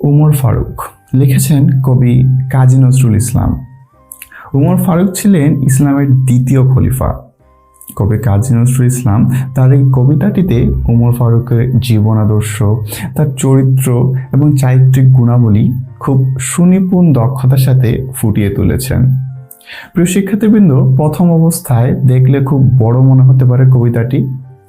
উমর ফারুক। লিখেছেন কবি কাজী নজরুল ইসলাম। উমর ফারুক ছিলেন ইসলামের দ্বিতীয় খলিফা। কবি কাজী নজরুল ইসলাম তার এই কবিতাটিতে উমর ফারুকের জীবন আদর্শ তার চরিত্র এবং চারিত্রিক গুণাবলী খুব সুনিপুণ দক্ষতার সাথে ফুটিয়ে তুলেছেন। প্রিয় শিক্ষার্থীবৃন্দ, প্রথম অবস্থায় দেখলে খুব বড় মনে হতে পারে কবিতাটি।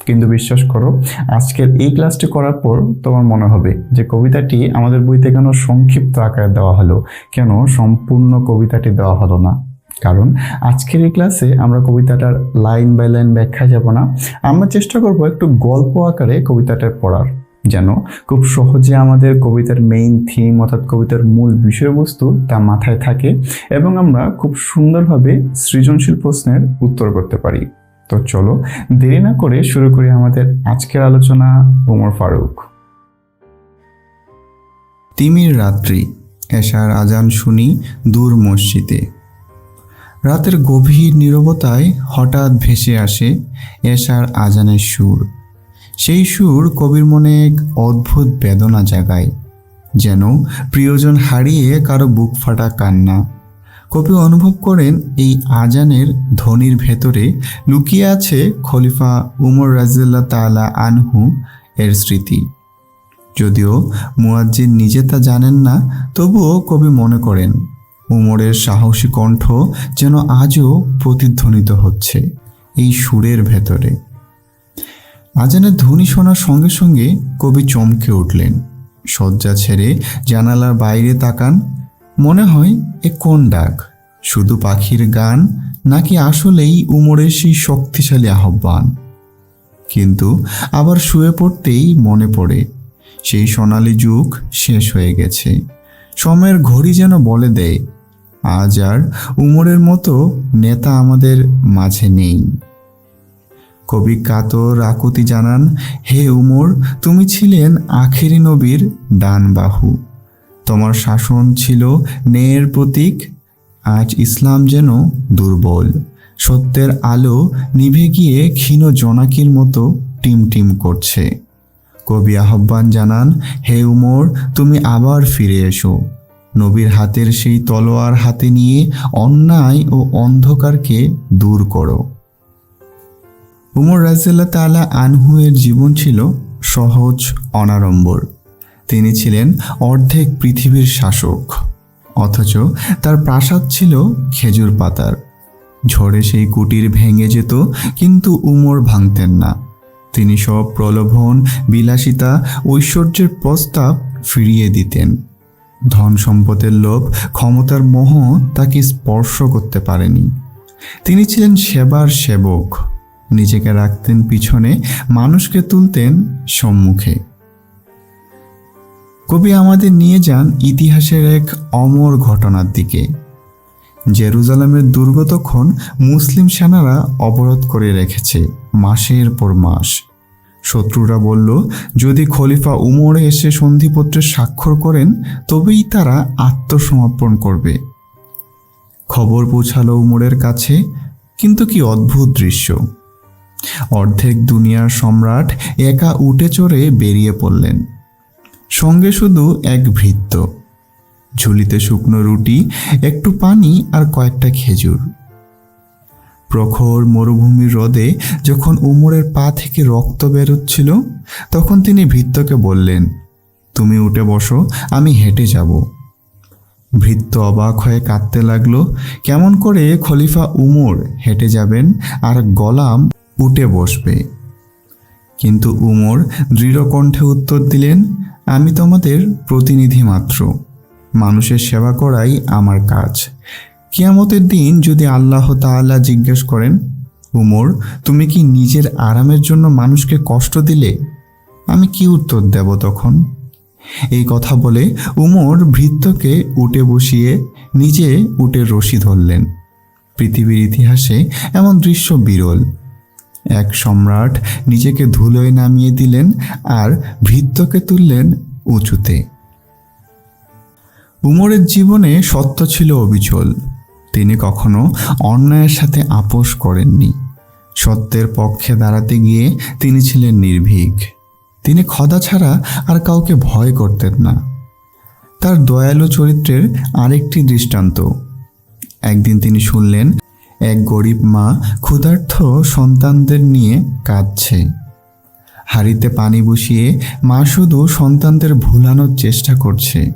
কিন্তু বিশ্বাস করো, আজকের এই ক্লাসটি করার পর তোমার মনে হবে যে কবিতাটি আমাদের বইতে কেন সংক্ষিপ্ত আকারে দেওয়া হলো। কেন? সম্পূর্ণ কবিতাটি দেওয়া হলো না। কারণ আজকের এই ক্লাসে আমরা কবিতাটার লাইন বাই লাইন ব্যাখ্যা যাব না। আমরা চেষ্টা করব একটু গল্প আকারে কবিতাটা পড়ার। যেন খুব সহজে আমাদের কবিতার মেইন থিম অর্থাৎ কবিতার মূল বিষয়বস্তু তা মাথায় থাকে এবং আমরা খুব সুন্দরভাবে সৃজনশীল প্রশ্নের উত্তর করতে পারি। তো চলো দেরি না করে শুরু করি আমাদের আজকের আলোচনা, ওমর ফারুক। তিমির রাত্রি, এশার আজান শুনি দূর মসজিদে। রাতের গভীর নীরবতায় হঠাৎ ভেসে আসে এশার আজানের সুর। সেই সুর কবির মনে এক অদ্ভুত বেদনা জাগায়, যেন প্রিয়জন হারিয়ে কারও বুক ফাটা কান্না কবি অনুভব করেন এই আজানের ধ্বনির ভেতরে লুকিয়ে আছে খলিফা উমর রাজিল্লা তালা আনহু এর স্মৃতি। যদিও মুয়াজ্জিন নিজে তা জানেন না, তবুও কবি মনে করেন, উমরের সাহসী কণ্ঠ যেন আজও প্রতিধ্বনিত হচ্ছে এই সুরের ভেতরে। আজানের ধ্বনি শোনার সঙ্গে সঙ্গে কবি চমকে উঠলেন। শয্যা ছেড়ে জানালার বাইরে তাকান মনে হয় এ কোন ডাক? শুধু পাখির গান নাকি আসলেই উমরের সেই শক্তিশালী আহ্বান? কিন্তু আবার শুয়ে পড়তেই মনে পড়ে, সেই সোনালি যুগ শেষ হয়ে গেছে। সময়ের ঘড়ি যেন বলে দেয়, আজ আর উমরের মতো নেতা আমাদের মাঝে নেই। কবি কাতর আকুতি জানান, হে উমর, তুমি ছিলেন আখেরি নবীর ডান বাহু তোমার শাসন ছিল ন্যায়ের প্রতীক। আজ ইসলাম যেন দুর্বল। সত্যের আলো নিভে গিয়ে ক্ষীণ জোনাকির মতো টিম টিম করছে। কবি আহ্বান জানান, হে উমর, তুমি আবার ফিরে এসো। নবীর হাতের সেই তলোয়ার হাতে নিয়ে অন্যায় ও অন্ধকারকে দূর করো। উমর রাজিয়াল্লাহ তালা আনহুয়ের জীবন ছিল সহজ, অনাড়ম্বর। তিনি ছিলেন অর্ধেক পৃথিবীর শাসক, অথচ তার প্রাসাদ ছিল খেজুর পাতার। ঝড়ে সেই কুটির ভেঙে যেত, কিন্তু উমর ভাঙতেন না। তিনি সব প্রলোভন, বিলাসিতা, ঐশ্বর্যের প্রস্তাব ফিরিয়ে দিতেন। ধন সম্পদের লোভ, ক্ষমতার মোহ তাকে স্পর্শ করতে পারেনি। তিনি ছিলেন সেবার সেবক। নিজেকে রাখতেন পিছনে, মানুষকে তুলতেন সম্মুখে। কবি আমাদের নিয়ে যান ইতিহাসের এক অমর ঘটনার দিকে। জেরুজালেমের দুর্গ তখন মুসলিম সেনারা অবরোধ করে রেখেছে মাসের পর মাস। শত্রুরা বলল, যদি খলিফা উমর এসে সন্ধিপত্রে স্বাক্ষর করেন, তবেই তারা আত্মসমর্পণ করবে। খবর পৌঁছালো উমরের কাছে, কিন্তু কি অদ্ভুত দৃশ্য। অর্ধেক দুনিয়ার সম্রাট একা উঠে চড়ে বেরিয়ে পড়লেন। সঙ্গে শুধু এক ভৃত্য। ঝুলিতে শুকনো রুটি, একটু পানি আর কয়েকটা খেজুর। প্রখর মরুভূমির রোদে যখন উমরের পা থেকে রক্ত বেরোচ্ছিল, তখন তিনি ভৃত্যকে বললেন, তুমি উঠে বসো, আমি হেঁটে যাব। ভৃত্য অবাক হয়ে কাঁদতে লাগল, কেমন করে খলিফা উমর হেঁটে যাবেন আর গলাম উঠে বসবে? কিন্তু উমর দৃঢ় কণ্ঠে উত্তর দিলেন, আমি তোমাদের প্রতিনিধি মাত্র। মানুষের সেবা করাই আমার কাজ। কিয়ামতের দিন যদি আল্লাহ তাআলা জিজ্ঞেস করেন, উমর, তুমি কি নিজের আরামের জন্য মানুষকে কষ্ট দিলে? আমি কি উত্তর দেব তখন? এই কথা বলে উমর ভৃত্যকে উঠে বসিয়ে নিজে উঠে রশি ধরলেন। পৃথিবীর ইতিহাসে এমন দৃশ্য বিরল। এক সম্রাট নিজেকে ধুলোয় নামিয়ে দিলেন আর ভৃত্যকে তুললেন উঁচুতে। উমরের জীবনে সত্য ছিল অবিচল। তিনি কখনো অন্যায়ের সাথে আপোষ করেননি। সত্যের পক্ষে দাঁড়াতে গিয়ে তিনি ছিলেন নির্ভীক। তিনি খদা ছাড়া আর কাউকে ভয় করতেন না। তার দয়ালু চরিত্রের আরেকটি দৃষ্টান্ত। একদিন তিনি শুনলেন এক গরিব মা ক্ষুধার্থ সন্তানদের নিয়ে কাঁদছে। হাঁড়িতে পানি বসিয়ে মা শুধু সন্তানদের ভুলানোর চেষ্টা করছে।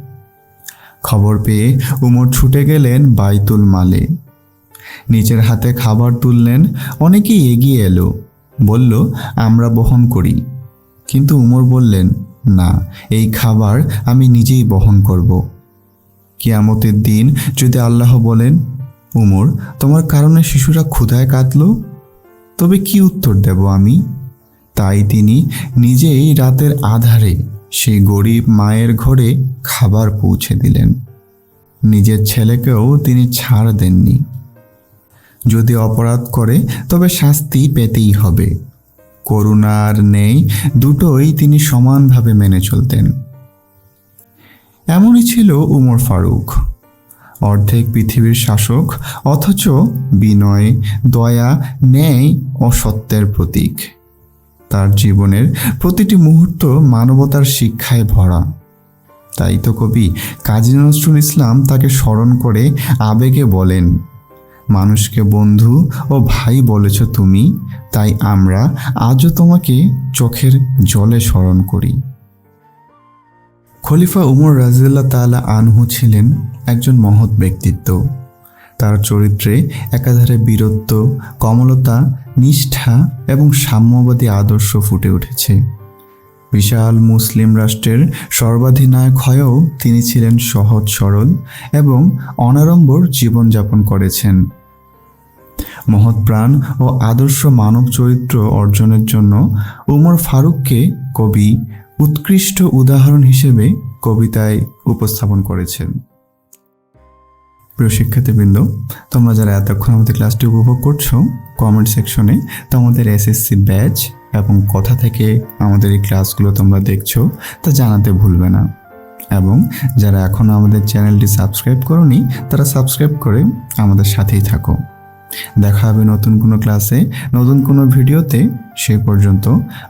খবর পেয়ে উমর ছুটে গেলেন বাইতুল মালে। নিজের হাতে খাবার তুললেন, অনেকেই এগিয়ে এলো। বলল, আমরা বহন করি। কিন্তু উমর বললেন, না, এই খাবার আমি নিজেই বহন করব। কিয়ামতের দিন যদি আল্লাহ বলেন উমর, তোমার কারণে শিশুরা ক্ষুধায় কাঁদল। তবে কি উত্তর দেব আমি? তাই তিনি নিজেই রাতের আধারে সেই গরিব মায়ের ঘরে খাবার পৌঁছে দিলেন। নিজের ছেলেকেও তিনি ছাড় দেননি। যদি অপরাধ করে, তবে শাস্তি পেতেই হবে। করুণা আর নেই দুটোই তিনি সমানভাবে মেনে চলতেন। এমনই ছিল উমর ফারুক। অর্ধেক পৃথিবীর শাসক, অথচ বিনয়, দয়া, ন্যায় ও সত্যের প্রতীক। তার জীবনের প্রতিটি মুহূর্ত মানবতার শিক্ষায় ভরা। তাই তো কবি কাজী নজরুল ইসলাম তাকে স্মরণ করে আবেগে বলেন, মানুষকে বন্ধু ও ভাই বলেছ তুমি, তাই আমরা আজও তোমাকে চোখের জলে স্মরণ করি। খলিফা উমর রাজিল্লা তালা আনহু ছিলেন একজন মহৎ ব্যক্তিত্ব। তার চরিত্রে একাধারে বীরত্ব, কমলতা, নিষ্ঠা এবং সাম্যবাদী আদর্শ ফুটে উঠেছে। বিশাল মুসলিম রাষ্ট্রের সর্বাধিনায়ক হয়েও তিনি ছিলেন সহজ সরল এবং অনাড়ম্বর জীবনযাপন করেছেন। মহৎ প্রাণ ও আদর্শ মানব চরিত্র অর্জনের জন্য উমর ফারুককে কবি, উৎকৃষ্ট উদাহরণ হিসেবে কবিতায় উপস্থাপন করেছেন। প্রিয় শিক্ষার্থীবৃন্দ, তোমরা যারা এতক্ষণ আমাদের ক্লাসটি উপভোগ করছ কমেন্ট সেকশনে তোমাদের এসএসসি ব্যাচ এবং কথা থেকে আমাদের এই ক্লাসগুলো তোমরা দেখছ তা জানাতে ভুলবে না। এবং যারা এখনও আমাদের চ্যানেলটি সাবস্ক্রাইব করনি, তারা সাবস্ক্রাইব করে আমাদের সাথেই থাকো। দেখা হবে নতুন কোনো ক্লাসে নতুন কোনো ভিডিওতে সে পর্যন্ত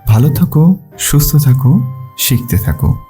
ভালো থাকো, সুস্থ থাকো, শিখতে থাকো।